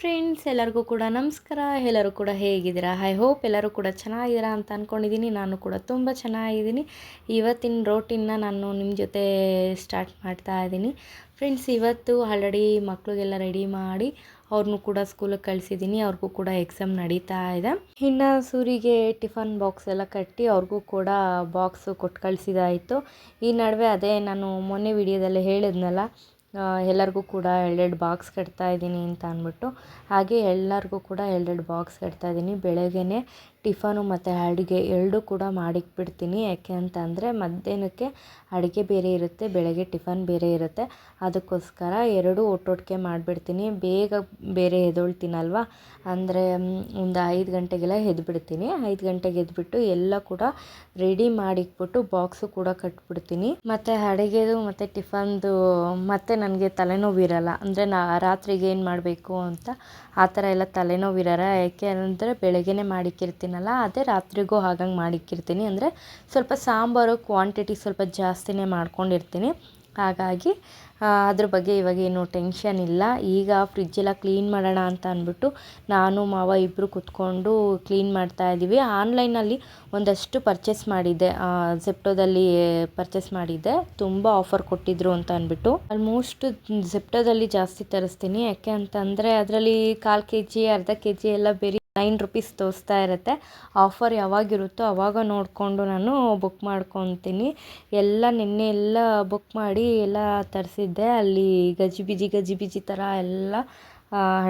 Friends ಎಲ್ಲರಿಗೂ ಕೂಡ ನಮಸ್ಕಾರ. ಎಲ್ಲರೂ ಕೂಡ ಹೇಗಿದ್ದೀರಾ? ಐ ಹೋಪ್ ಎಲ್ಲರೂ ಕೂಡ ಚೆನ್ನಾಗಿದ್ದೀರಾ ಅಂತ ಅಂದ್ಕೊಂಡಿದ್ದೀನಿ ನಾನು ಕೂಡ ತುಂಬ ಚೆನ್ನಾಗಿದ್ದೀನಿ. ಇವತ್ತಿನ ರೋಟಿನ ನಾನು ನಿಮ್ಮ ಜೊತೆ ಸ್ಟಾರ್ಟ್ ಮಾಡ್ತಾ ಇದ್ದೀನಿ. ಫ್ರೆಂಡ್ಸ್ ಇವತ್ತು ಆಲ್ರೆಡಿ ಮಕ್ಕಳಿಗೆಲ್ಲ ರೆಡಿ ಮಾಡಿ ಅವ್ರನ್ನೂ ಕೂಡ ಸ್ಕೂಲಿಗೆ ಕಳಿಸಿದ್ದೀನಿ. ಅವ್ರಿಗೂ ಕೂಡ ಎಕ್ಸಾಮ್ ನಡೀತಾ ಇದೆ. ಇನ್ನು ಸೂರಿಗೆ ಟಿಫನ್ ಬಾಕ್ಸ್ ಎಲ್ಲ ಕಟ್ಟಿ ಅವ್ರಿಗೂ ಕೂಡ ಬಾಕ್ಸು ಕೊಟ್ಟು ಕಳಿಸಿದಾಯಿತು. ಈ ನಡುವೆ ಅದೇ ನಾನು ಮೊನ್ನೆ ವಿಡಿಯೋದಲ್ಲಿ ಹೇಳಿದ್ನಲ್ಲ ಎಲ್ಲರಿಗೂ ಕೂಡ ಎರಡೆರಡು ಬಾಕ್ಸ್ ಕಟ್ತಾ ಇದ್ದೀನಿ ಅಂತ ಅಂದ್ಬಿಟ್ಟು. ಹಾಗೆ ಎಲ್ಲರಿಗೂ ಕೂಡ ಎರಡೆರಡು ಬಾಕ್ಸ್ ಕಟ್ತಾ ಇದ್ದೀನಿ ಬೆಳಗ್ಗೆನೇ. ಟಿಫನು ಮತ್ತು ಅಡುಗೆ ಎರಡೂ ಕೂಡ ಮಾಡಿಕ್ಬಿಡ್ತೀನಿ ಯಾಕೆ ಅಂತಂದರೆ ಮಧ್ಯಾಹ್ನಕ್ಕೆ ಅಡುಗೆ ಬೇರೆ ಇರುತ್ತೆ, ಬೆಳಗ್ಗೆ ಟಿಫನ್ ಬೇರೆ ಇರುತ್ತೆ. ಅದಕ್ಕೋಸ್ಕರ ಎರಡೂ ಒಟ್ಟೊಟ್ಟಿಗೆ ಮಾಡಿಬಿಡ್ತೀನಿ. ಬೇಗ ಬೇರೆ ಎದ್ದೊಳ್ತೀನಲ್ವ? ಅಂದರೆ ಒಂದು ಐದು ಗಂಟೆಗೆಲ್ಲ ಎದ್ಬಿಡ್ತೀನಿ. ಐದು ಗಂಟೆಗೆ ಎದ್ಬಿಟ್ಟು ಎಲ್ಲ ಕೂಡ ರೆಡಿ ಮಾಡಿಕ್ಬಿಟ್ಟು ಬಾಕ್ಸು ಕೂಡ ಕಟ್ಬಿಡ್ತೀನಿ. ಮತ್ತು ಅಡುಗೆದು ಮತ್ತು ಟಿಫನ್ದು ಮತ್ತೆ ನನಗೆ ತಲೆನೋವಿರಲ್ಲ ಅಂದರೆ ನಾ ರಾತ್ರಿಗೆ ಏನು ಮಾಡಬೇಕು ಅಂತ ಆ ಥರ ಎಲ್ಲ ತಲೆನೋವಿರಲ್ಲ ಯಾಕೆ ಅಂದರೆ ಬೆಳಗ್ಗೆನೇ ಮಾಡಿಕ್ಕಿರ್ತೀನಲ್ಲ ಅದೇ ರಾತ್ರಿಗೂ ಹಾಗಂಗೆ ಮಾಡಿಕ್ಕಿರ್ತೀನಿ. ಅಂದರೆ ಸ್ವಲ್ಪ ಸಾಂಬಾರು ಕ್ವಾಂಟಿಟಿ ಸ್ವಲ್ಪ ಜಾಸ್ತಿನೇ ಮಾಡ್ಕೊಂಡಿರ್ತೀನಿ. ಹಾಗಾಗಿ ಅದ್ರ ಬಗ್ಗೆ ಇವಾಗ ಏನು ಟೆನ್ಷನ್ ಇಲ್ಲ. ಈಗ ಫ್ರಿಜ್ಜೆಲ್ಲ ಕ್ಲೀನ್ ಮಾಡೋಣ ಅಂತ ಅಂದ್ಬಿಟ್ಟು ನಾನು, ಮಾವ ಇಬ್ಬರು ಕುತ್ಕೊಂಡು ಕ್ಲೀನ್ ಮಾಡ್ತಾ ಇದ್ದೀವಿ ಆನ್ಲೈನಲ್ಲಿ ಒಂದಷ್ಟು ಪರ್ಚೇಸ್ ಮಾಡಿದ್ದೆ. ಜೆಪ್ಟೋದಲ್ಲಿ ಪರ್ಚೇಸ್ ಮಾಡಿದ್ದೆ. ತುಂಬ ಆಫರ್ ಕೊಟ್ಟಿದ್ರು ಅಂತ ಅಂದ್ಬಿಟ್ಟು. ಆಲ್ಮೋಸ್ಟ್ ಜೆಪ್ಟೋದಲ್ಲಿ ಜಾಸ್ತಿ ತರಿಸ್ತೀನಿ. ಯಾಕೆ ಅಂತಂದರೆ, ಅದರಲ್ಲಿ ಕಾಲು ಕೆ ಜಿ ಅರ್ಧ ಕೆ ಜಿ ಎಲ್ಲ ಬೇರೆ ನೈನ್ ರುಪೀಸ್ ತೋರಿಸ್ತಾ ಇರುತ್ತೆ. ಆಫರ್ ಯಾವಾಗಿರುತ್ತೋ ಆವಾಗ ನೋಡಿಕೊಂಡು ನಾನು ಬುಕ್ ಮಾಡ್ಕೊತೀನಿ. ಎಲ್ಲ ನಿನ್ನೆ ಎಲ್ಲ ಬುಕ್ ಮಾಡಿ ಎಲ್ಲ ತರಿಸಿದ್ದೆ. ಅಲ್ಲಿ ಗಜಿಬಿಜಿ ಗಜಿಬಿಜಿ ಥರ ಎಲ್ಲ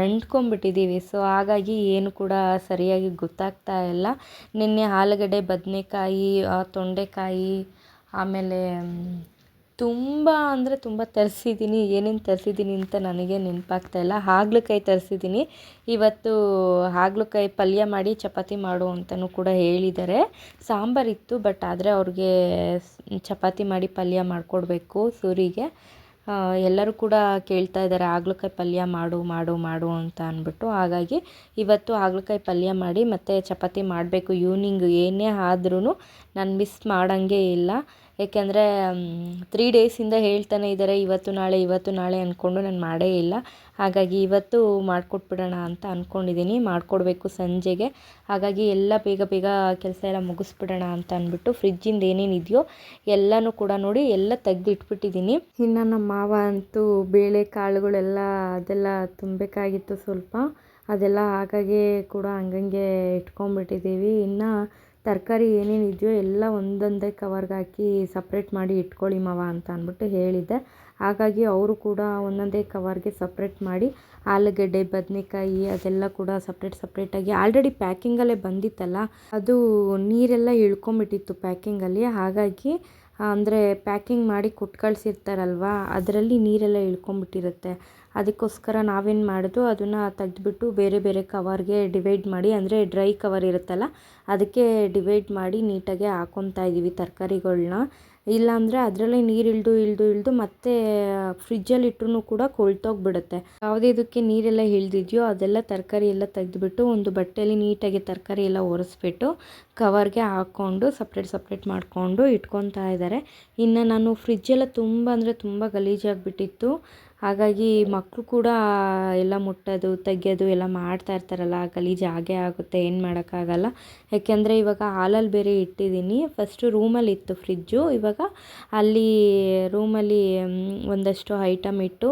ಅಂಟ್ಕೊಂಡ್ಬಿಟ್ಟಿದ್ದೀವಿ ಸೊ ಹಾಗಾಗಿ ಏನು ಕೂಡ ಸರಿಯಾಗಿ ಗೊತ್ತಾಗ್ತಾ ಇಲ್ಲ. ನಿನ್ನೆ ಆಲೂಗಡ್ಡೆ, ಬದನೆಕಾಯಿ ತೊಂಡೆಕಾಯಿ, ಆಮೇಲೆ ತುಂಬ ಅಂದರೆ ತುಂಬ ತರಿಸಿದ್ದೀನಿ, ಏನೇನು ತರಿಸಿದ್ದೀನಿ ಅಂತ ನನಗೆ ನೆನಪಾಗ್ತಾ ಇಲ್ಲ. ಹಾಗಲಕಾಯಿ ತರಿಸಿದ್ದೀನಿ. ಇವತ್ತು ಹಾಗಲಕಾಯಿ ಪಲ್ಯ ಮಾಡಿ ಚಪಾತಿ ಮಾಡು ಅಂತಲೂ ಕೂಡ ಹೇಳಿದ್ದಾರೆ. ಸಾಂಬಾರಿತ್ತು ಬಟ್ ಆದರೆ ಅವ್ರಿಗೆ ಚಪಾತಿ ಮಾಡಿ ಪಲ್ಯ ಮಾಡಿಕೊಡ್ಬೇಕು ಸೂರಿಗೆ. ಎಲ್ಲರೂ ಕೂಡ ಕೇಳ್ತಾ ಇದ್ದಾರೆ, ಹಾಗಲಕಾಯಿ ಪಲ್ಯ ಮಾಡು ಮಾಡು ಮಾಡು ಅಂತ ಅಂದ್ಬಿಟ್ಟು. ಹಾಗಾಗಿ ಇವತ್ತು ಹಾಗಲಕಾಯಿ ಪಲ್ಯ ಮಾಡಿ ಮತ್ತು ಚಪಾತಿ ಮಾಡಬೇಕು. ಈವ್ನಿಂಗ್ ಏನೇ ಆದ್ರೂ ನಾನು ಮಿಸ್ ಮಾಡೋಂಗೆ ಇಲ್ಲ. ಏಕೆಂದರೆ ತ್ರೀ ಡೇಸಿಂದ ಹೇಳ್ತಾನೆ ಇದ್ದಾರೆ ಇವತ್ತು ನಾಳೆ ಇವತ್ತು ನಾಳೆ ಅಂದ್ಕೊಂಡು ನಾನು ಮಾಡೇ ಇಲ್ಲ. ಹಾಗಾಗಿ ಇವತ್ತು ಮಾಡಿಕೊಟ್ಬಿಡೋಣ ಅಂತ ಅಂದ್ಕೊಂಡಿದ್ದೀನಿ ಮಾಡಿಕೊಡ್ಬೇಕು ಸಂಜೆಗೆ. ಹಾಗಾಗಿ ಎಲ್ಲ ಬೇಗ ಬೇಗ ಕೆಲಸ ಎಲ್ಲ ಮುಗಿಸ್ಬಿಡೋಣ ಅಂತ ಅಂದ್ಬಿಟ್ಟು ಫ್ರಿಜ್ಜಿಂದ ಏನೇನಿದೆಯೋ ಎಲ್ಲನೂ ಕೂಡ ನೋಡಿ ಎಲ್ಲ ತೆಗೆದಿಟ್ಬಿಟ್ಟಿದ್ದೀನಿ ಇನ್ನು ನಮ್ಮ ಮಾವ ಅಂತೂ ಬೇಳೆ ಕಾಳುಗಳೆಲ್ಲ ಅದೆಲ್ಲ ತುಂಬಬೇಕಾಗಿತ್ತು ಸ್ವಲ್ಪ. ಅದೆಲ್ಲ ಹಾಗಾಗಿ ಕೂಡ ಹಂಗಂಗೆ ಇಟ್ಕೊಂಡ್ಬಿಟ್ಟಿದ್ದೀವಿ ಇನ್ನು ತರಕಾರಿ ಏನೇನಿದೆಯೋ ಎಲ್ಲ ಒಂದೊಂದೇ ಕವರ್ಗೆ ಹಾಕಿ ಸಪ್ರೇಟ್ ಮಾಡಿ ಇಟ್ಕೊಳ್ಳಿ ಮಾವ ಅಂತ ಅಂದ್ಬಿಟ್ಟು ಹೇಳಿದ್ದೆ. ಹಾಗಾಗಿ ಅವರು ಕೂಡ ಒಂದೊಂದೇ ಕವರ್ಗೆ ಸಪ್ರೇಟ್ ಮಾಡಿ ಆಲೂಗಡ್ಡೆ, ಬದನೆಕಾಯಿ ಅದೆಲ್ಲ ಕೂಡ ಸಪ್ರೇಟ್ ಸಪ್ರೇಟಾಗಿ ಆಲ್ರೆಡಿ ಪ್ಯಾಕಿಂಗಲ್ಲೇ ಬಂದಿತ್ತಲ್ಲ, ಅದು ನೀರೆಲ್ಲ ಇಳ್ಕೊಂಬಿಟ್ಟಿತ್ತು ಪ್ಯಾಕಿಂಗಲ್ಲಿ ಹಾಗಾಗಿ, ಅಂದರೆ ಪ್ಯಾಕಿಂಗ್ ಮಾಡಿ ಕೊಟ್ಟು ಅದರಲ್ಲಿ ನೀರೆಲ್ಲ ಇಳ್ಕೊಂಬಿಟ್ಟಿರುತ್ತೆ ಅದಕ್ಕೋಸ್ಕರ ನಾವೇನು ಮಾಡಿದ್ವು ಅದನ್ನು ತೆಗೆದುಬಿಟ್ಟು ಬೇರೆ ಬೇರೆ ಕವರ್ಗೆ ಡಿವೈಡ್ ಮಾಡಿ, ಅಂದರೆ ಡ್ರೈ ಕವರ್ ಇರುತ್ತಲ್ಲ, ಅದಕ್ಕೆ ಡಿವೈಡ್ ಮಾಡಿ ನೀಟಾಗಿ ಹಾಕ್ಕೊತಾ ಇದ್ದೀವಿ ತರಕಾರಿಗಳನ್ನ ಇಲ್ಲಾಂದರೆ ಅದರಲ್ಲೇ ನೀರು ಇಳಿದು ಇಳಿದು ಇಳಿದು ಮತ್ತೆ ಫ್ರಿಜ್ಜಲ್ಲಿ ಇಟ್ಟರು ಕೂಡ ಕೊಳ್ತೋಗ್ಬಿಡುತ್ತೆ. ಯಾವುದೇ ಇದಕ್ಕೆ ನೀರೆಲ್ಲ ಇಳ್ದಿದೆಯೋ ಅದೆಲ್ಲ ತರಕಾರಿ ಎಲ್ಲ ತೆಗೆದುಬಿಟ್ಟು ಒಂದು ಬಟ್ಟೆಯಲ್ಲಿ ನೀಟಾಗಿ ತರಕಾರಿ ಎಲ್ಲ ಒರೆಸ್ಬಿಟ್ಟು ಕವರ್ಗೆ ಹಾಕ್ಕೊಂಡು ಸಪ್ರೇಟ್ ಸಪ್ರೇಟ್ ಮಾಡಿಕೊಂಡು ಇಟ್ಕೊತಾ ಇದ್ದಾರೆ ಇನ್ನು ನಾನು ಫ್ರಿಜ್ಜೆಲ್ಲ ತುಂಬ ಅಂದರೆ ತುಂಬ ಗಲೀಜಾಗಿಬಿಟ್ಟಿತ್ತು. ಹಾಗಾಗಿ ಮಕ್ಕಳು ಕೂಡ ಎಲ್ಲ ಮುಟ್ಟೋದು, ತೆಗೆಯೋದು ಎಲ್ಲ ಮಾಡ್ತಾ ಇರ್ತಾರಲ್ಲ ಗಲೀಜು ಆಗೇ ಆಗುತ್ತೆ, ಏನು ಮಾಡೋಕ್ಕಾಗಲ್ಲ. ಯಾಕೆಂದರೆ ಇವಾಗ ಹಾಲಲ್ಲಿ ಬೇರೆ ಇಟ್ಟಿದ್ದೀನಿ. ಫಸ್ಟು ರೂಮಲ್ಲಿ ಇತ್ತು ಫ್ರಿಜ್ಜು ಇವಾಗ ಅಲ್ಲಿ ರೂಮಲ್ಲಿ ಒಂದಷ್ಟು ಐಟಮ್ ಇಟ್ಟು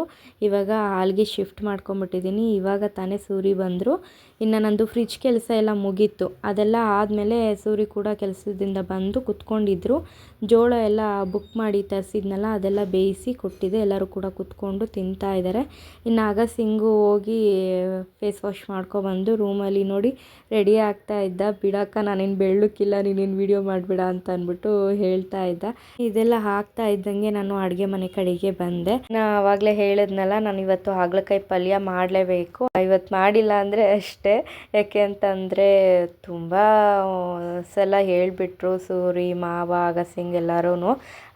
ಇವಾಗ ಹಾಲ್ಗೆ ಶಿಫ್ಟ್ ಮಾಡ್ಕೊಂಬಿಟ್ಟಿದ್ದೀನಿ ಇವಾಗ ತಾನೇ ಸೂರಿ ಬಂದರು. ಇನ್ನು ನಂದು ಫ್ರಿಜ್ ಕೆಲಸ ಎಲ್ಲ ಮುಗೀತು. ಅದೆಲ್ಲ ಆದಮೇಲೆ ಸೂರಿ ಕೂಡ ಕೆಲಸದಿಂದ ಬಂದು ಕುತ್ಕೊಂಡಿದ್ರು. ಜೋಳ ಎಲ್ಲ ಬುಕ್ ಮಾಡಿ ತರಿಸಿದ್ನಲ್ಲ, ಅದೆಲ್ಲ ಬೇಯಿಸಿ ಕೊಟ್ಟಿದ್ದೆ ಎಲ್ಲರೂ ಕೂಡ ಕುತ್ಕೊಂಡು ತಿಂತಾ ಇದ್ದಾರೆ. ಇನ್ನು ಆಗ ಸಿಂಗು ಹೋಗಿ ಫೇಸ್ ವಾಶ್ ಮಾಡ್ಕೊಬಂದು ರೂಮಲ್ಲಿ ನೋಡಿ ರೆಡಿ ಆಗ್ತಾ ಇದ್ದ. ಬಿಡಕ್ಕ, ನಾನೇನು ಬೆಳ್ಳಕ್ಕಿಲ್ಲ, ನೀನೇನು ವಿಡಿಯೋ ಮಾಡಿಬಿಡ ಅಂತ ಅಂದ್ಬಿಟ್ಟು ಹೇಳ್ತಾ ಇದ್ದ. ಇದೆಲ್ಲ ಹಾಕ್ತಾ ಇದ್ದಂಗೆ ನಾನು ಅಡುಗೆ ಮನೆ ಕಡೆಗೆ ಬಂದೆ. ನಾ ಆವಾಗಲೇ ಹೇಳಿದ್ನಲ್ಲ, ನಾನು ಇವತ್ತು ಹಾಗಲಕಾಯಿ ಪಲ್ಯ ಮಾಡಲೇಬೇಕು. ಇವತ್ತು ಮಾಡಿಲ್ಲ ಅಂದರೆ ಅಷ್ಟೇ. ಯಾಕೆ ಅಂತಂದರೆ ತುಂಬ ಸಲ ಹೇಳಿಬಿಟ್ರು ಸೂರಿ, ಮಾವ, ಅಗಸಿಂಗ್ ಎಲ್ಲರೂ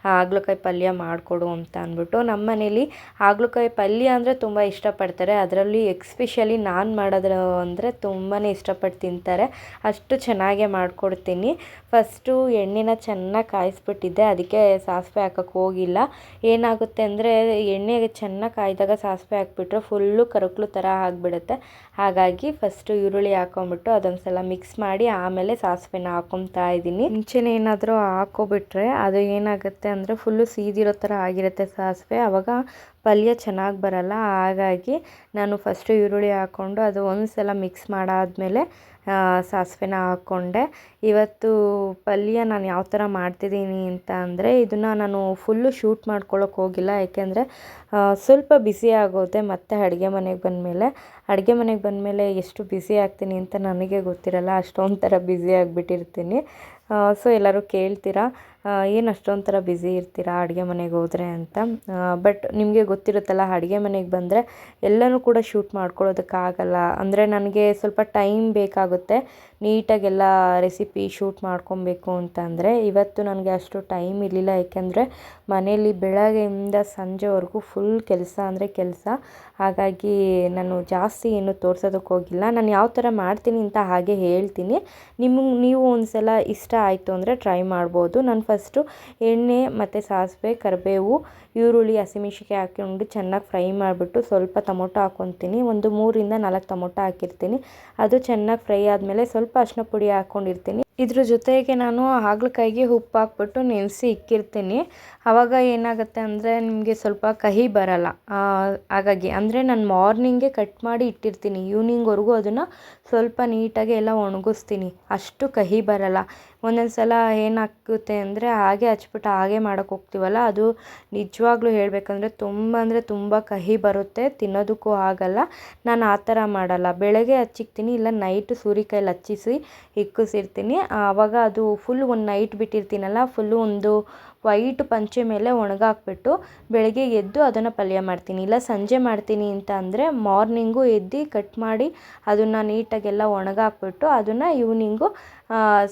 ಹಾಗಲಕಾಯಿ ಪಲ್ಯ ಮಾಡಿಕೊಡು ಅಂತ ಅಂದ್ಬಿಟ್ಟು ನಮ್ಮ ಮನೇಲಿ ಹಾಗಲಕಾಯಿ ಪಲ್ಯ ಅಂದರೆ ತುಂಬ ಇಷ್ಟಪಡ್ತಾರೆ. ಅದರಲ್ಲಿ ಎಕ್ಸ್ಪೆಷಲಿ ನಾನು ಮಾಡೋದು ಅಂದರೆ ತುಂಬಾ ಇಷ್ಟಪಟ್ಟು ತಿಂತಾರೆ. ಅಷ್ಟು ಚೆನ್ನಾಗೇ ಮಾಡಿಕೊಡ್ತೀನಿ. ಫಸ್ಟು ಎಣ್ಣೆನ ಚೆನ್ನಾಗಿ ಕಾಯಿಸ್ಬಿಟ್ಟಿದ್ದೆ. ಅದಕ್ಕೆ ಸಾಸಿವೆ ಹಾಕೋಕ್ಕೆ ಹೋಗಿಲ್ಲ. ಏನಾಗುತ್ತೆ ಅಂದರೆ ಎಣ್ಣೆಗೆ ಚೆನ್ನಾಗಿ ಕಾಯ್ದಾಗ ಸಾಸಿವೆ ಹಾಕ್ಬಿಟ್ರೆ ಫುಲ್ಲು ಕರಕಲು ಥರ ಆಗಿಬಿಡುತ್ತೆ. ಹಾಗಾಗಿ ಫಸ್ಟು ಈರುಳ್ಳಿ ಹಾಕೊಂಬಿಟ್ಟು ಅದೊಂದು ಸಲ ಮಿಕ್ಸ್ ಮಾಡಿ ಆಮೇಲೆ ಸಾಸಿವೆನ ಹಾಕೊತಾ ಇದ್ದೀನಿ ಮುಂಚೆನೇ ಏನಾದರೂ ಹಾಕೋಬಿಟ್ರೆ ಅದು ಏನಾಗುತ್ತೆ ಅಂದರೆ ಫುಲ್ಲು ಸೀದಿರೋ ಥರ ಆಗಿರುತ್ತೆ ಸಾಸಿವೆ. ಆವಾಗ ಪಲ್ಯ ಚೆನ್ನಾಗಿ ಬರಲ್ಲ. ಹಾಗಾಗಿ ನಾನು ಫಸ್ಟು ಈರುಳ್ಳಿ ಹಾಕ್ಕೊಂಡು ಅದು ಒಂದು ಸಲ ಮಿಕ್ಸ್ ಮಾಡಾದಮೇಲೆ ಸಾಸಿವೆನ ಹಾಕ್ಕೊಂಡೆ. ಇವತ್ತು ಪಲ್ಯ ನಾನು ಯಾವ ಥರ ಮಾಡ್ತಿದ್ದೀನಿ ಅಂತ ಅಂದರೆ ಇದನ್ನು ನಾನು ಫುಲ್ಲು ಶೂಟ್ ಮಾಡ್ಕೊಳ್ಳೋಕೆ ಹೋಗಿಲ್ಲ. ಯಾಕೆಂದರೆ ಸ್ವಲ್ಪ ಬಿಸಿ ಆಗೋದೆ ಮತ್ತೆ ಅಡುಗೆ ಮನೆಗೆ ಬಂದಮೇಲೆ. ಅಡುಗೆ ಮನೆಗೆ ಬಂದಮೇಲೆ ಎಷ್ಟು ಬಿಸಿ ಆಗ್ತೀನಿ ಅಂತ ನನಗೆ ಗೊತ್ತಿರಲ್ಲ. ಅಷ್ಟೊಂದು ಥರ ಬ್ಯುಸಿ ಆಗಿಬಿಟ್ಟಿರ್ತೀನಿ. ಸೊ ಎಲ್ಲರೂ ಕೇಳ್ತೀರಾ? ಏನು ಅಷ್ಟೊಂಥರ ಥರ ಬ್ಯುಸಿ ಇರ್ತೀರಾ ಅಡುಗೆ ಮನೆಗೆ ಹೋದರೆ ಅಂತ? ಬಟ್ ನಿಮಗೆ ಗೊತ್ತಿರುತ್ತಲ್ಲ, ಅಡುಗೆ ಮನೆಗೆ ಬಂದರೆ ಎಲ್ಲನೂ ಕೂಡ ಶೂಟ್ ಮಾಡ್ಕೊಳ್ಳೋದಕ್ಕಾಗಲ್ಲ ಅಂದರೆ ನನಗೆ ಸ್ವಲ್ಪ ಟೈಮ್ ಬೇಕಾಗುತ್ತೆ. ನೀಟಾಗೆಲ್ಲ ರೆಸಿಪಿ ಶೂಟ್ ಮಾಡ್ಕೊಬೇಕು ಅಂತಂದರೆ ಇವತ್ತು ನನಗೆ ಅಷ್ಟು ಟೈಮ್ ಇರಲಿಲ್ಲ. ಏಕೆಂದರೆ ಮನೆಯಲ್ಲಿ ಬೆಳಗ್ಗೆಯಿಂದ ಸಂಜೆವರೆಗೂ ಫುಲ್ ಕೆಲಸ ಅಂದರೆ ಕೆಲಸ. ಹಾಗಾಗಿ ನಾನು ಜಾಸ್ತಿ ಏನು ತೋರ್ಸೋದಕ್ಕೆ ಹೋಗಿಲ್ಲ. ನಾನು ಯಾವ ಥರ ಮಾಡ್ತೀನಿ ಅಂತ ಹಾಗೆ ಹೇಳ್ತೀನಿ. ನಿಮ್ಗೆ ನೀವು ಒಂದು ಸಲ ಇಷ್ಟ ಆಯಿತು ಅಂದರೆ ಟ್ರೈ ಮಾಡ್ಬೋದು. ನಾನು ಫಸ್ಟು ಎಣ್ಣೆ ಮತ್ತು ಸಾಸಿವೆ ಕರಿಬೇವು ಈರುಳ್ಳಿ, ಹಸಿಮೆಣ್ಸಿನ್ಕಾಯಿ ಹಾಕ್ಕೊಂಡು ಚೆನ್ನಾಗಿ ಫ್ರೈ ಮಾಡಿಬಿಟ್ಟು ಸ್ವಲ್ಪ ಟೊಮೊಟೊ ಹಾಕ್ಕೊತೀನಿ ಒಂದು ಮೂರಿಂದ ನಾಲ್ಕು ಟೊಮೊಟೊ ಹಾಕಿರ್ತೀನಿ. ಅದು ಚೆನ್ನಾಗಿ ಫ್ರೈ ಆದಮೇಲೆ ಸ್ವಲ್ಪ ಅರಿಶಿನ ಪುಡಿ ಹಾಕ್ಕೊಂಡಿರ್ತೀನಿ ಇದ್ರ ಜೊತೆಗೆ ನಾನು ಹಾಗಲಕಾಯಿಗೆ ಉಪ್ಪು ಹಾಕ್ಬಿಟ್ಟು ನೆನೆಸಿ ಇಕ್ಕಿರ್ತೀನಿ. ಆವಾಗ ಏನಾಗುತ್ತೆ ಅಂದರೆ ನಿಮಗೆ ಸ್ವಲ್ಪ ಕಹಿ ಬರಲ್ಲ. ಹಾಗಾಗಿ ಅಂದರೆ ನಾನು ಮಾರ್ನಿಂಗೇ ಕಟ್ ಮಾಡಿ ಇಟ್ಟಿರ್ತೀನಿ. ಈವ್ನಿಂಗ್ವರೆಗೂ ಅದನ್ನು ಸ್ವಲ್ಪ ನೀಟಾಗಿ ಎಲ್ಲ ಒಣಗಿಸ್ತೀನಿ. ಅಷ್ಟು ಕಹಿ ಬರಲ್ಲ. ಒಂದೊಂದು ಸಲ ಏನಾಗುತ್ತೆ ಅಂದರೆ ಹಾಗೆ ಹಚ್ಬಿಟ್ಟು ಹಾಗೆ ಮಾಡೋಕ್ಕೆ ಹೋಗ್ತೀವಲ್ಲ, ಅದು ನಿಜವಾಗ್ಲೂ ಹೇಳಬೇಕಂದ್ರೆ ತುಂಬ ಅಂದರೆ ತುಂಬ ಕಹಿ ಬರುತ್ತೆ, ತಿನ್ನೋದಕ್ಕೂ ಆಗಲ್ಲ. ನಾನು ಆ ಥರ ಮಾಡಲ್ಲ. ಬೆಳಗ್ಗೆ ಹಚ್ಚಿಕ್ತೀನಿ, ಇಲ್ಲ ನೈಟು ಸೂರಿಕಾಯಲ್ಲಿ ಹಚ್ಚಿಸಿ ಇಕ್ಕಿಸಿರ್ತೀನಿ ಆವಾಗ ಅದು ಫುಲ್ ಒಂದು ನೈಟ್ ಬಿಟ್ಟಿರ್ತೀನಲ್ಲ ಫುಲ್ಲು ಒಂದು ವೈಟ್ ಪಂಚೆ ಮೇಲೆ ಒಣಗಾಕ್ಬಿಟ್ಟು ಬೆಳಗ್ಗೆ ಎದ್ದು ಅದನ್ನು ಪಲ್ಯ ಮಾಡ್ತೀನಿ. ಇಲ್ಲ ಸಂಜೆ ಮಾಡ್ತೀನಿ ಅಂತ ಅಂದರೆ ಮಾರ್ನಿಂಗು ಎದ್ದು ಕಟ್ ಮಾಡಿ ಅದನ್ನು ನೀಟಾಗೆಲ್ಲ ಒಣಗಾಕ್ಬಿಟ್ಟು ಅದನ್ನು ಈವ್ನಿಂಗು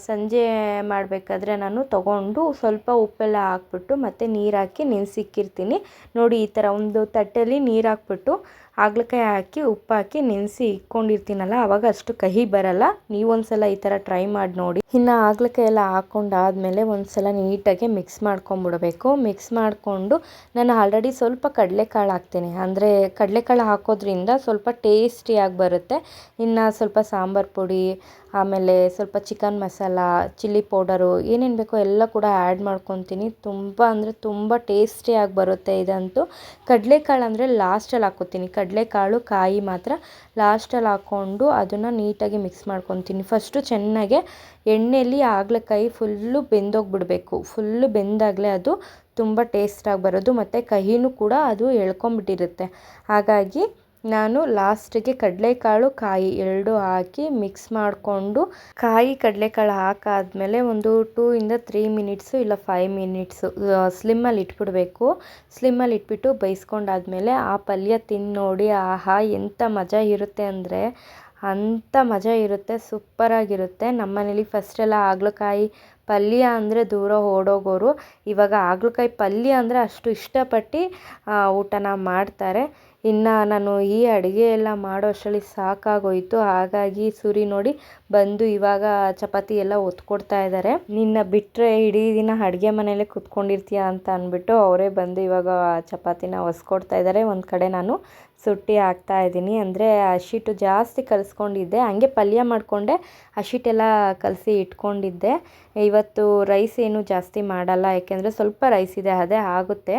ಸಂಜೆ ಮಾಡಬೇಕಾದ್ರೆ ನಾನು ತೊಗೊಂಡು ಸ್ವಲ್ಪ ಉಪ್ಪೆಲ್ಲ ಹಾಕ್ಬಿಟ್ಟು ಮತ್ತು ನೀರು ಹಾಕಿ ನೆನೆಸಿಕ್ಕಿರ್ತೀನಿ ನೋಡಿ, ಈ ಥರ ಒಂದು ತಟ್ಟೆಯಲ್ಲಿ ನೀರು ಹಾಕ್ಬಿಟ್ಟು ಹಾಗಲಕಾಯಿ ಹಾಕಿ, ಉಪ್ಪು ಹಾಕಿ ನೆನೆಸಿ ಇಕ್ಕೊಂಡಿರ್ತೀನಲ್ಲ ಆವಾಗ ಅಷ್ಟು ಕಹಿ ಬರಲ್ಲ. ನೀವೊಂದು ಸಲ ಈ ಥರ ಟ್ರೈ ಮಾಡಿ ನೋಡಿ. ಇನ್ನು ಹಾಗಲಕಾಯಿ ಎಲ್ಲ ಒಂದು ಸಲ ನೀಟಾಗಿ ಮಿಕ್ಸ್ ಮಾಡ್ಕೊಂಬಿಡಬೇಕು. ಮಿಕ್ಸ್ ಮಾಡಿಕೊಂಡು ನಾನು ಆಲ್ರೆಡಿ ಸ್ವಲ್ಪ ಕಡಲೆಕಾಳು ಹಾಕ್ತೀನಿ. ಅಂದರೆ ಕಡಲೆಕಾಳು ಹಾಕೋದ್ರಿಂದ ಸ್ವಲ್ಪ ಟೇಸ್ಟಿಯಾಗಿ ಬರುತ್ತೆ. ಇನ್ನು ಸ್ವಲ್ಪ ಸಾಂಬಾರು ಪುಡಿ, ಆಮೇಲೆ ಸ್ವಲ್ಪ ಚಿಕನ್ ಮಸಾಲ, ಚಿಲ್ಲಿ ಪೌಡರು, ಏನೇನು ಬೇಕೋ ಎಲ್ಲ ಕೂಡ ಆ್ಯಡ್ ಮಾಡ್ಕೊತೀನಿ. ತುಂಬ ಅಂದರೆ ತುಂಬ ಟೇಸ್ಟಿಯಾಗಿ ಬರುತ್ತೆ ಇದಂತೂ. ಕಡಲೆಕಾಳು ಅಂದರೆ ಲಾಸ್ಟಲ್ಲಿ ಹಾಕ್ಕೋತೀನಿ ಕಡಲೆಕಾಳು, ಕಾಯಿ ಮಾತ್ರ ಲಾಸ್ಟಲ್ಲಿ ಹಾಕ್ಕೊಂಡು ಅದನ್ನು ನೀಟಾಗಿ ಮಿಕ್ಸ್ ಮಾಡ್ಕೊತೀನಿ. ಫಸ್ಟು ಚೆನ್ನಾಗೆ ಎಣ್ಣೆಯಲ್ಲಿ ಹಾಗಲಕಾಯಿ ಫುಲ್ಲು ಬೆಂದೋಗ್ಬಿಡಬೇಕು. ಫುಲ್ಲು ಬೆಂದಾಗಲೇ ಅದು ತುಂಬ ಟೇಸ್ಟಾಗಿ ಬರೋದು. ಮತ್ತು ಕಹಿನೂ ಕೂಡ ಅದು ಎಳ್ಕೊಂಬಿಟ್ಟಿರುತ್ತೆ. ಹಾಗಾಗಿ ನಾನು ಲಾಸ್ಟಿಗೆ ಕಡಲೆಕಾಳು ಕಾಯಿ ಎರಡು ಹಾಕಿ ಮಿಕ್ಸ್ ಮಾಡಿಕೊಂಡು, ಕಾಯಿ ಕಡಲೆಕಾಳು ಹಾಕಾದಮೇಲೆ ಒಂದು ಟೂ ಇಂದ ತ್ರೀ ಮಿನಿಟ್ಸು ಇಲ್ಲ ಫೈವ್ ಮಿನಿಟ್ಸು ಸ್ಲಿಮ್ಮಲ್ಲಿ ಇಟ್ಬಿಡಬೇಕು. ಸ್ಲಿಮ್ಮಲ್ಲಿ ಇಟ್ಬಿಟ್ಟು ಬೇಯಿಸ್ಕೊಂಡಾದ್ಮೇಲೆ ಆ ಪಲ್ಯ ತಿಂದು ನೋಡಿ ಆಹಾ ಎಂಥ ಮಜಾ ಇರುತ್ತೆ ಅಂದರೆ ಅಂಥ ಮಜಾ ಇರುತ್ತೆ, ಸೂಪರಾಗಿರುತ್ತೆ. ನಮ್ಮ ಮನೇಲಿ ಫಸ್ಟೆಲ್ಲ ಹಾಗಲಕಾಯಿ ಪಲ್ಯ ಅಂದರೆ ದೂರ ಓಡೋಗೋರು, ಇವಾಗ ಹಾಗಲಕಾಯಿ ಪಲ್ಯ ಅಂದರೆ ಅಷ್ಟು ಇಷ್ಟಪಟ್ಟು ಊಟನ ಮಾಡ್ತಾರೆ. ಇನ್ನು ನಾನು ಈ ಅಡುಗೆ ಎಲ್ಲ ಮಾಡೋ ಅಷ್ಟರಲ್ಲಿ ಸಾಕಾಗೋಯಿತು. ಹಾಗಾಗಿ ಸುರಿ ನೋಡಿ ಬಂದು ಇವಾಗ ಚಪಾತಿ ಎಲ್ಲ ಒತ್ಕೊಡ್ತಾ ಇದ್ದಾರೆ ನಿನ್ನ ಬಿಟ್ಟರೆ ಇಡೀ ದಿನ ಅಡುಗೆ ಮನೇಲೆ ಕುತ್ಕೊಂಡಿರ್ತೀಯ ಅಂತ ಅಂದ್ಬಿಟ್ಟು ಅವರೇ ಬಂದು ಇವಾಗ ಚಪಾತಿನ ಒಸ್ಕೊಡ್ತಾ ಇದ್ದಾರೆ ಒಂದು ಕಡೆ ನಾನು ಸುಟ್ಟಿ ಹಾಕ್ತಾ ಇದ್ದೀನಿ. ಅಂದರೆ ಹಸಿಟ್ಟು ಜಾಸ್ತಿ ಕಲಿಸ್ಕೊಂಡಿದ್ದೆ. ಹಂಗೆ ಪಲ್ಯ ಮಾಡಿಕೊಂಡೆ. ಹಸಿಟ್ಟೆಲ್ಲ ಕಲಸಿ ಇಟ್ಕೊಂಡಿದ್ದೆ. ಇವತ್ತು ರೈಸ್ ಏನು ಜಾಸ್ತಿ ಮಾಡಲ್ಲ. ಯಾಕೆಂದರೆ ಸ್ವಲ್ಪ ರೈಸ್ ಇದೆ, ಅದೇ ಆಗುತ್ತೆ.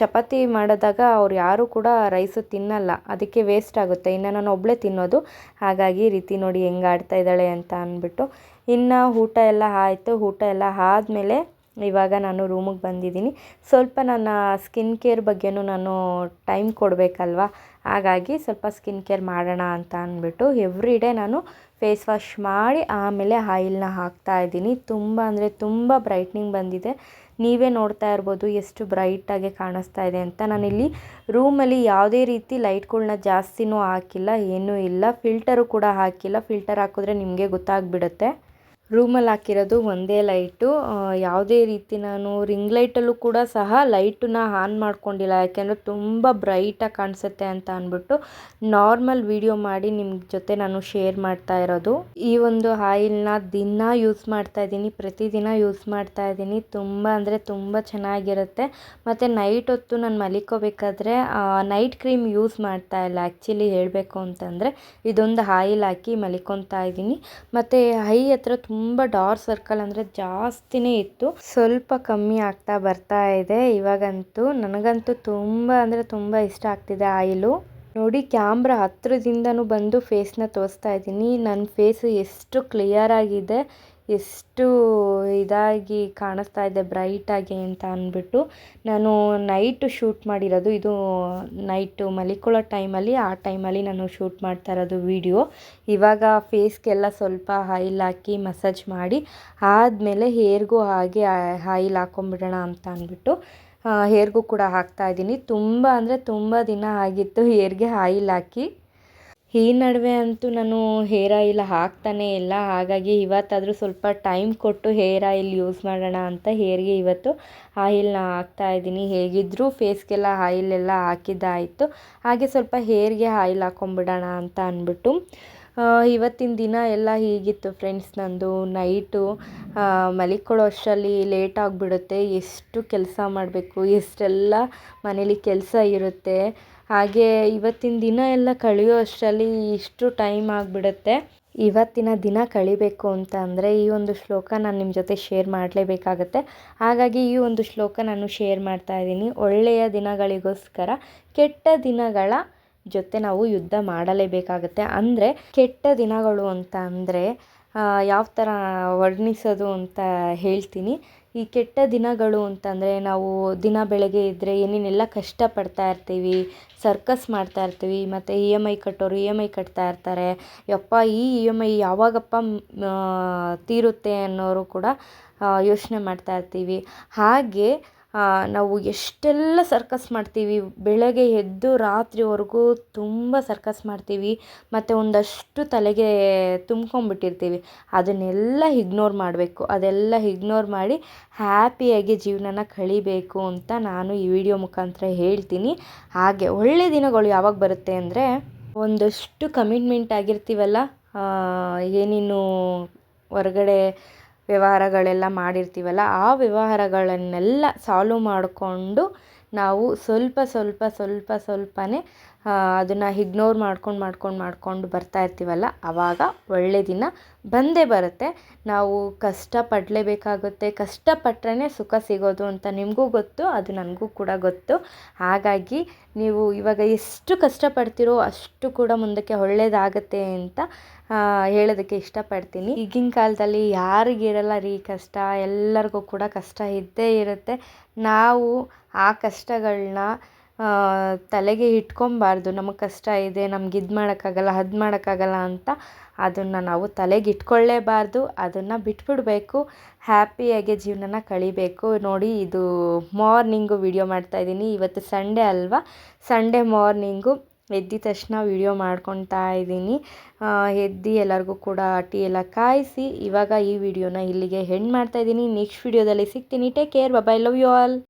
ಚಪಾತಿ ಮಾಡಿದಾಗ ಅವ್ರು ಯಾರೂ ಕೂಡ ರೈಸು ತಿನ್ನಲ್ಲ. ಅದಕ್ಕೆ ವೇಸ್ಟ್ ಆಗುತ್ತೆ. ಇನ್ನು ನಾನು ಒಬ್ಬಳೇ ತಿನ್ನೋದು. ಹಾಗಾಗಿ ರೀತಿ ನೋಡಿ ಹೆಂಗೆ ಆಡ್ತಾ ಇದ್ದಾಳೆ ಅಂತ ಅಂದ್ಬಿಟ್ಟು. ಇನ್ನು ಊಟ ಎಲ್ಲ ಆಯಿತು. ಊಟ ಎಲ್ಲ ಆದಮೇಲೆ ಇವಾಗ ನಾನು ರೂಮಿಗೆ ಬಂದಿದ್ದೀನಿ. ಸ್ವಲ್ಪ ನನ್ನ ಸ್ಕಿನ್ ಕೇರ್ ಬಗ್ಗೆಯೂ ನಾನು ಟೈಮ್ ಕೊಡಬೇಕಲ್ವಾ? ಹಾಗಾಗಿ ಸ್ವಲ್ಪ ಸ್ಕಿನ್ ಕೇರ್ ಮಾಡೋಣ ಅಂತ ಅಂದ್ಬಿಟ್ಟು ಎವ್ರಿ ಡೇ ನಾನು ಫೇಸ್ ವಾಶ್ ಮಾಡಿ ಆಮೇಲೆ ಆಯಿಲ್ನ ಹಾಕ್ತಾ ಇದ್ದೀನಿ. ತುಂಬ ಅಂದರೆ ತುಂಬ ಬ್ರೈಟ್ನಿಂಗ್ ಬಂದಿದೆ. ನೀವೇ ನೋಡ್ತಾ ಇರ್ಬೋದು ಎಷ್ಟು ಬ್ರೈಟಾಗಿ ಕಾಣಿಸ್ತಾ ಇದೆ ಅಂತ. ನಾನಿಲ್ಲಿ ರೂಮಲ್ಲಿ ಯಾವುದೇ ರೀತಿ ಲೈಟ್ಗಳನ್ನ ಜಾಸ್ತಿನೂ ಹಾಕಿಲ್ಲ, ಏನೂ ಇಲ್ಲ. ಫಿಲ್ಟರು ಕೂಡ ಹಾಕಿಲ್ಲ. ಫಿಲ್ಟರ್ ಹಾಕಿದ್ರೆ ನಿಮಗೆ ಗೊತ್ತಾಗ್ಬಿಡುತ್ತೆ. ರೂಮಲ್ಲಿ ಹಾಕಿರೋದು ಒಂದೇ ಲೈಟು. ಯಾವುದೇ ರೀತಿ ನಾನು ರಿಂಗ್ ಲೈಟಲ್ಲೂ ಕೂಡ ಸಹ ಲೈಟನ್ನ ಆನ್ ಮಾಡ್ಕೊಂಡಿಲ್ಲ. ಯಾಕೆಂದರೆ ತುಂಬ ಬ್ರೈಟಾಗಿ ಕಾಣಿಸುತ್ತೆ ಅಂತ ಅಂದ್ಬಿಟ್ಟು ನಾರ್ಮಲ್ ವಿಡಿಯೋ ಮಾಡಿ ನಿಮ್ಮ ಜೊತೆ ನಾನು ಶೇರ್ ಮಾಡ್ತಾ ಇರೋದು. ಈ ಒಂದು ಆಯಿಲ್ನ ದಿನ ಯೂಸ್ ಮಾಡ್ತಾ ಇದ್ದೀನಿ. ಪ್ರತಿದಿನ ಯೂಸ್ ಮಾಡ್ತಾ ಇದ್ದೀನಿ. ತುಂಬ ಅಂದರೆ ತುಂಬ ಚೆನ್ನಾಗಿರುತ್ತೆ. ಮತ್ತು ನೈಟ್ ಹೊತ್ತು ನಾನು ಮಲಿಕೋಬೇಕಾದ್ರೆ ನೈಟ್ ಕ್ರೀಮ್ ಯೂಸ್ ಮಾಡ್ತಾ ಇಲ್ಲ. ಆ್ಯಕ್ಚುಲಿ ಹೇಳಬೇಕು ಅಂತಂದರೆ ಇದೊಂದು ಆಯಿಲ್ ಹಾಕಿ ಮಲಿಕೊತಾ ಇದ್ದೀನಿ. ಮತ್ತು ಹೈ ಹತ್ರ ತುಂಬ ಡಾರ್ಕ್ ಸರ್ಕಲ್ ಅಂದರೆ ಜಾಸ್ತಿನೇ ಇತ್ತು. ಸ್ವಲ್ಪ ಕಮ್ಮಿ ಆಗ್ತಾ ಬರ್ತಾ ಇದೆ. ಇವಾಗಂತೂ ನನಗಂತೂ ತುಂಬ ಅಂದರೆ ತುಂಬ ಇಷ್ಟ ಆಗ್ತಿದೆ ಆಯಿಲು ನೋಡಿ, ಕ್ಯಾಮ್ರಾ ಹತ್ರದಿಂದನೂ ಬಂದು ಫೇಸ್ನ ತೋರಿಸ್ತಾ ಇದ್ದೀನಿ. ನನ್ನ ಫೇಸು ಎಷ್ಟು ಕ್ಲಿಯರ್ ಆಗಿದೆ. ಎಷ್ಟು ಇದಾಗಿ ಕಾಣಿಸ್ತಾ ಇದೆ ಬ್ರೈಟಾಗಿ ಅಂತ ಅಂದ್ಬಿಟ್ಟು ನಾನು ನೈಟು ಶೂಟ್ ಮಾಡಿರೋದು. ಇದು ನೈಟು ಮಲಿಕೊಳ್ಳೋ ಟೈಮಲ್ಲಿ ಆ ಟೈಮಲ್ಲಿ ನಾನು ಶೂಟ್ ಮಾಡ್ತಾ ಇರೋದು ವೀಡಿಯೋ ಇವಾಗ ಫೇಸ್ಗೆಲ್ಲ ಸ್ವಲ್ಪ ಆಯಿಲ್ ಹಾಕಿ ಮಸಾಜ್ ಮಾಡಿ, ಆದಮೇಲೆ ಹೇರ್ಗೂ ಹಾಗೆ ಆಯಿಲ್ ಹಾಕೊಂಬಿಡೋಣ ಅಂತ ಅಂದ್ಬಿಟ್ಟು ಹೇರ್ಗೂ ಕೂಡ ಹಾಕ್ತಾ ಇದ್ದೀನಿ. ತುಂಬ ಅಂದರೆ ತುಂಬ ದಿನ ಆಗಿತ್ತು ಹೇರ್ಗೆ ಆಯಿಲ್ ಹಾಕಿ. ಈ ನಡುವೆ ಅಂತೂ ನಾನು ಹೇರ್ ಆಯಿಲ್ ಹಾಕ್ತಾನೇ ಇಲ್ಲ. ಹಾಗಾಗಿ ಇವತ್ತಾದರೂ ಸ್ವಲ್ಪ ಟೈಮ್ ಕೊಟ್ಟು ಹೇರ್ ಆಯಿಲ್ ಯೂಸ್ ಮಾಡೋಣ ಅಂತ ಹೇರ್ಗೆ ಇವತ್ತು ಆಯಿಲ್ನ ಹಾಕ್ತಾ ಇದ್ದೀನಿ. ಹೇಗಿದ್ದರೂ ಫೇಸ್ಗೆಲ್ಲ ಆಯಿಲ್ ಎಲ್ಲ ಹಾಕಿದ್ದಾಯಿತು. ಹಾಗೆ ಸ್ವಲ್ಪ ಹೇರ್ಗೆ ಆಯಿಲ್ ಹಾಕೊಂಬಿಡೋಣ ಅಂತ ಅಂದ್ಬಿಟ್ಟು ಇವತ್ತಿನ ದಿನ ಎಲ್ಲ ಹೀಗಿತ್ತು ಫ್ರೆಂಡ್ಸ್ ನಂದು. ನೈಟು ಮಲಿಕೊಳ್ಳೋ ಅಷ್ಟರಲ್ಲಿ ಲೇಟ್ ಆಗಿಬಿಡುತ್ತೆ. ಎಷ್ಟು ಕೆಲಸ ಮಾಡಬೇಕು? ಎಷ್ಟೆಲ್ಲ ಮನೇಲಿ ಕೆಲಸ ಇರುತ್ತೆ? ಹಾಗೆ ಇವತ್ತಿನ ದಿನ ಎಲ್ಲ ಕಳೆಯೋ ಅಷ್ಟರಲ್ಲಿ ಇಷ್ಟು ಟೈಮ್ ಆಗಿಬಿಡುತ್ತೆ. ಇವತ್ತಿನ ದಿನ ಕಳಿಬೇಕು ಅಂತ ಅಂದರೆ ಈ ಒಂದು ಶ್ಲೋಕ ನಾನು ನಿಮ್ಮ ಜೊತೆ ಶೇರ್ ಮಾಡಲೇಬೇಕಾಗತ್ತೆ. ಹಾಗಾಗಿ ಈ ಒಂದು ಶ್ಲೋಕ ನಾನು ಶೇರ್ ಮಾಡ್ತಾ ಇದ್ದೀನಿ. ಒಳ್ಳೆಯ ದಿನಗಳಿಗೋಸ್ಕರ ಕೆಟ್ಟ ದಿನಗಳ ಜೊತೆ ನಾವು ಯುದ್ಧ ಮಾಡಲೇಬೇಕಾಗತ್ತೆ. ಅಂದರೆ ಕೆಟ್ಟ ದಿನಗಳು ಅಂತ ಅಂದರೆ ಯಾವ ಥರ ವರ್ಣಿಸೋದು ಅಂತ ಹೇಳ್ತೀನಿ. ಈ ಕೆಟ್ಟ ದಿನಗಳು ಅಂತಂದರೆ ನಾವು ದಿನ ಬೆಳಗ್ಗೆ ಇದ್ದರೆ ಏನೇನೆಲ್ಲ ಕಷ್ಟಪಡ್ತಾ ಇರ್ತೀವಿ ಸರ್ಕಸ್ ಮಾಡ್ತಾ ಇರ್ತೀವಿ, ಮತ್ತು ಇ ಎಂ ಐ ಕಟ್ಟೋರು ಇ ಎಂ ಐ ಕಟ್ತಾ ಇರ್ತಾರೆ. ಯಪ್ಪ, ಈ ಇ ಎಂ ಐ ಯಾವಾಗಪ್ಪ ತೀರುತ್ತೆ ಅನ್ನೋರು ಕೂಡ ಯೋಚನೆ ಮಾಡ್ತಾ ಇರ್ತೀವಿ. ಹಾಗೆ ನಾವು ಎಷ್ಟೆಲ್ಲ ಸರ್ಕಸ್ ಮಾಡ್ತೀವಿ, ಬೆಳಗ್ಗೆ ಎದ್ದು ರಾತ್ರಿವರೆಗೂ ತುಂಬ ಸರ್ಕಸ್ ಮಾಡ್ತೀವಿ, ಮತ್ತು ಒಂದಷ್ಟು ತಲೆಗೆ ತುಂಬ್ಕೊಂಬಿಟ್ಟಿರ್ತೀವಿ ಅದನ್ನೆಲ್ಲ ಇಗ್ನೋರ್ ಮಾಡಬೇಕು. ಅದೆಲ್ಲ ಇಗ್ನೋರ್ ಮಾಡಿ ಹ್ಯಾಪಿಯಾಗಿ ಜೀವನನ ಕಳಿಬೇಕು ಅಂತ ನಾನು ಈ ವಿಡಿಯೋ ಮುಖಾಂತರ ಹೇಳ್ತೀನಿ. ಹಾಗೆ ಒಳ್ಳೆಯ ದಿನಗಳು ಯಾವಾಗ ಬರುತ್ತೆ ಅಂದರೆ ಒಂದಷ್ಟು ಕಮಿಟ್ಮೆಂಟ್ ಆಗಿರ್ತೀವಲ್ಲ ಏನೇನು ಹೊರಗಡೆ ವ್ಯವಹಾರಗಳೆಲ್ಲ ಮಾಡಿರ್ತೀವಲ್ಲ ಆ ವ್ಯವಹಾರಗಳನ್ನೆಲ್ಲ ಸಾಲ್ವ್ ಮಾಡಿಕೊಂಡು ನಾವು ಸ್ವಲ್ಪ ಸ್ವಲ್ಪ ಸ್ವಲ್ಪ ಸ್ವಲ್ಪನೇ ಅದನ್ನು ಇಗ್ನೋರ್ ಮಾಡ್ಕೊಂಡು ಮಾಡ್ಕೊಂಡು ಮಾಡ್ಕೊಂಡು ಬರ್ತಾ ಇರ್ತೀವಲ್ಲ ಆವಾಗ ಒಳ್ಳೆಯ ದಿನ ಬಂದೇ ಬರುತ್ತೆ. ನಾವು ಕಷ್ಟಪಡಲೇಬೇಕಾಗುತ್ತೆ. ಕಷ್ಟಪಟ್ರೇ ಸುಖ ಸಿಗೋದು ಅಂತ ನಿಮಗೂ ಗೊತ್ತು, ಅದು ನನಗೂ ಕೂಡ ಗೊತ್ತು. ಹಾಗಾಗಿ ನೀವು ಇವಾಗ ಎಷ್ಟು ಕಷ್ಟಪಡ್ತೀರೋ ಅಷ್ಟು ಕೂಡ ಮುಂದಕ್ಕೆ ಒಳ್ಳೆಯದಾಗತ್ತೆ ಅಂತ ಹೇಳೋದಕ್ಕೆ ಇಷ್ಟಪಡ್ತೀನಿ. ಈಗಿನ ಕಾಲದಲ್ಲಿ ಯಾರಿಗಿರಲ್ಲ ರೀ ಕಷ್ಟ, ಎಲ್ಲರಿಗೂ ಕೂಡ ಕಷ್ಟ ಇದ್ದೇ ಇರುತ್ತೆ. ನಾವು ಆ ಕಷ್ಟಗಳನ್ನ ತಲೆಗೆ ಇಟ್ಕೊಬಾರ್ದು ನಮಗೆ ಕಷ್ಟ ಇದೆ, ನಮ್ಗೆ ಇದು ಮಾಡೋಕ್ಕಾಗಲ್ಲ, ಅದು ಮಾಡೋಕ್ಕಾಗಲ್ಲ ಅಂತ ಅದನ್ನು ನಾವು ತಲೆಗೆ ಇಟ್ಕೊಳ್ಳೇಬಾರ್ದು ಅದನ್ನು ಬಿಟ್ಬಿಡಬೇಕು. ಹ್ಯಾಪಿಯಾಗಿ ಜೀವನನ ಕಳಿಬೇಕು. ನೋಡಿ, ಇದು ಮಾರ್ನಿಂಗು ವಿಡಿಯೋ ಮಾಡ್ತಾಯಿದ್ದೀನಿ ಇವತ್ತು ಸಂಡೇ ಅಲ್ವಾ? ಸಂಡೇ ಮಾರ್ನಿಂಗು ಎದ್ದಿದ ತಕ್ಷಣ ವಿಡಿಯೋ ಮಾಡ್ಕೊತಾ ಇದ್ದೀನಿ. ಎದ್ದು ಎಲ್ಲರಿಗೂ ಕೂಡ ಟೀ ಎಲ್ಲ ಕಾಯಿಸಿ ಇವಾಗ ಈ ವಿಡಿಯೋನ ಇಲ್ಲಿಗೆ ಹೆಣ್ಣು ಮಾಡ್ತಾಯಿದ್ದೀನಿ ನೆಕ್ಸ್ಟ್ ವಿಡಿಯೋದಲ್ಲಿ ಸಿಗ್ತೀನಿ. Take care bye love you all